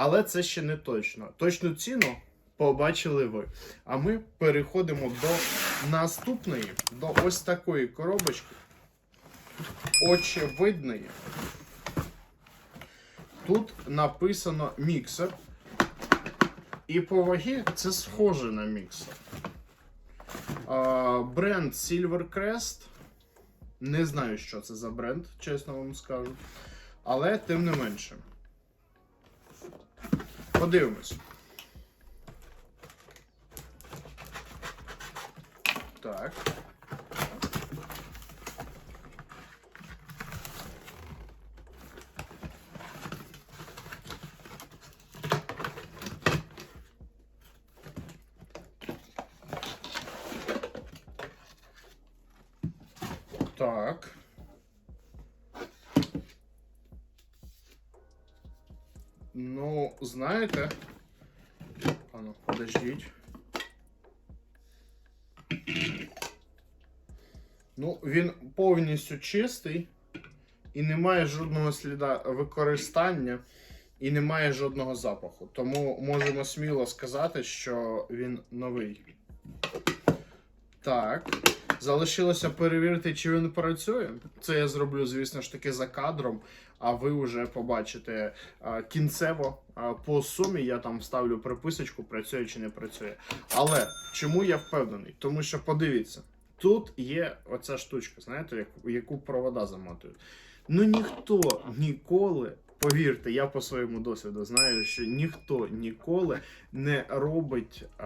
Але це ще не точно. Точну ціну побачили ви. А ми переходимо до наступної, до ось такої коробочки. Очевидної. Тут написано міксер. І по вагі це схоже на міксер. Бренд Silvercrest. Не знаю, що це за бренд, чесно вам скажу. Але тим не менше. Подивимось. Так. Так. Ну, знаєте. Ану, подождіть. Ну, він повністю чистий і немає жодного сліда використання і немає жодного запаху. Тому можемо сміло сказати, що він новий. Так. Залишилося перевірити, чи він працює. Це я зроблю, звісно ж таки, за кадром. А ви вже побачите а, кінцево а, по сумі. Я там вставлю приписочку, працює чи не працює. Але чому я впевнений? Тому що подивіться, тут є оця штучка, знаєте, як- яку провода замотують. Ну ніхто ніколи. Повірте, я по своєму досвіду знаю, що ніхто ніколи не робить е,